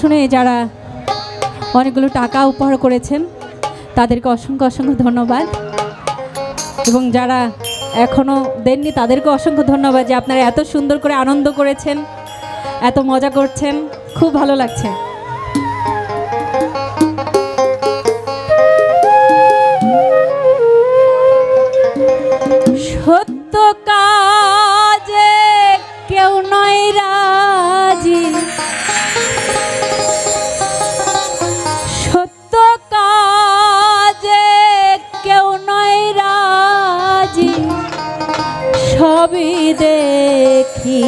শুনে যারা অনেকগুলো টাকা উপহার করেছেন, তাদেরকে অসংখ্য অসংখ্য ধন্যবাদ। এবং যারা এখনও দেননি, তাদেরকে অসংখ্য ধন্যবাদ যে আপনারা এত সুন্দর করে আনন্দ করেছেন, এত মজা করছেন। খুব ভালো লাগছে। সত্য কাজে কেউ নয় সবই দেখি।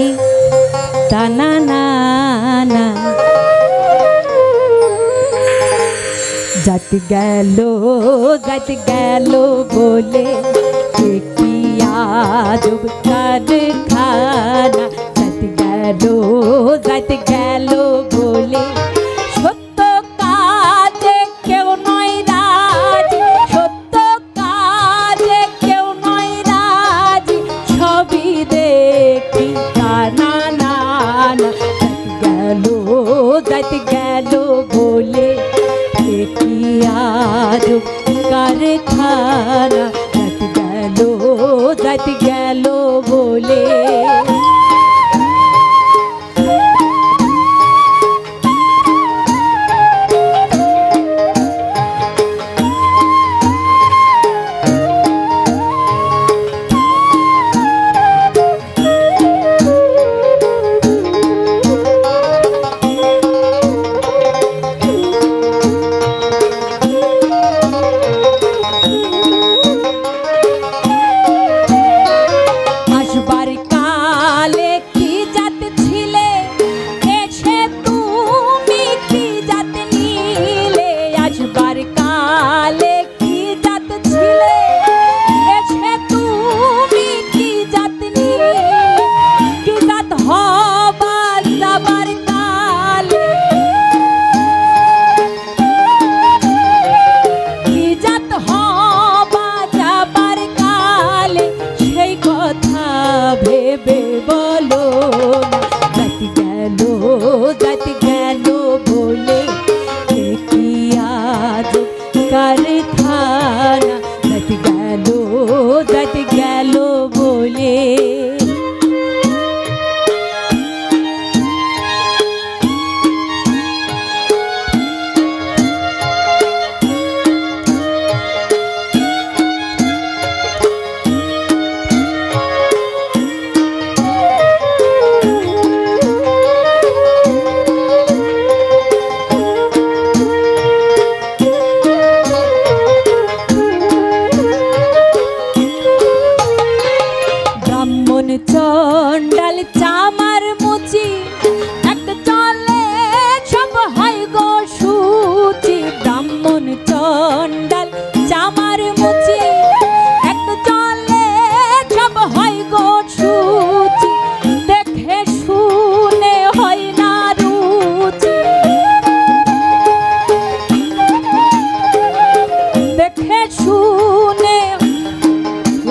টানা না না যাত গেল যাত গেল বলে কে আজব কারখানা। যাত গেল যাত গেল না গেল যাত গেল বলে আর কারখানা ভেবে বলো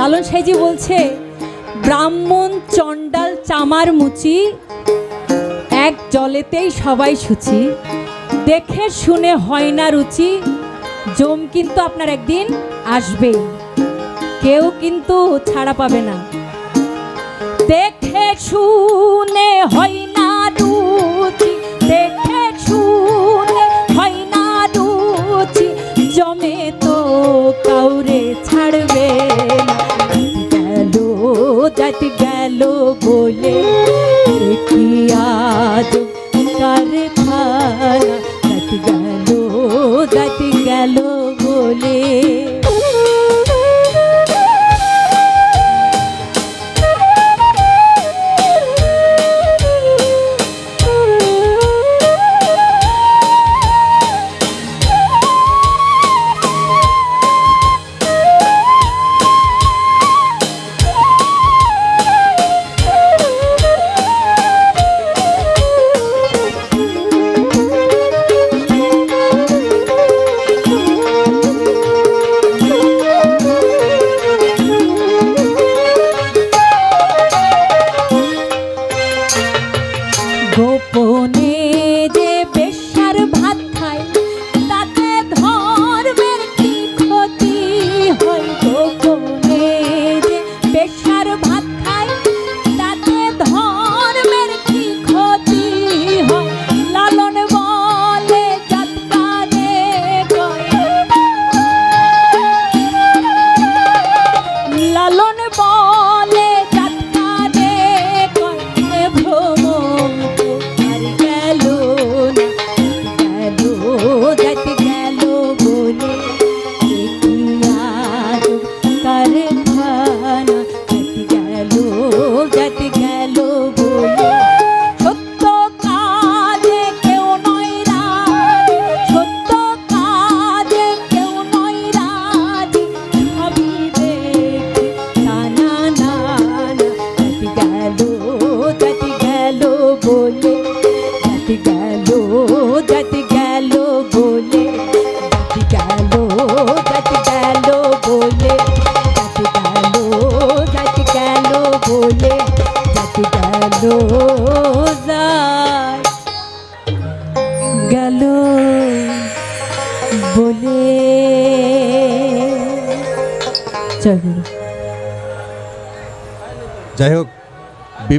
লালন সাইজি বলছে, ব্রাহ্মণ চণ্ডাল চামার মুচি, এক জলেতেই সবাই সুচি। দেখে শুনে হয় না রুচি, জম কিন্তু আপনার একদিন আসবেই কেউ কিন্তু ছাড়া পাবে না। দেখে শুনে হয় না রুচি बोले। जय हो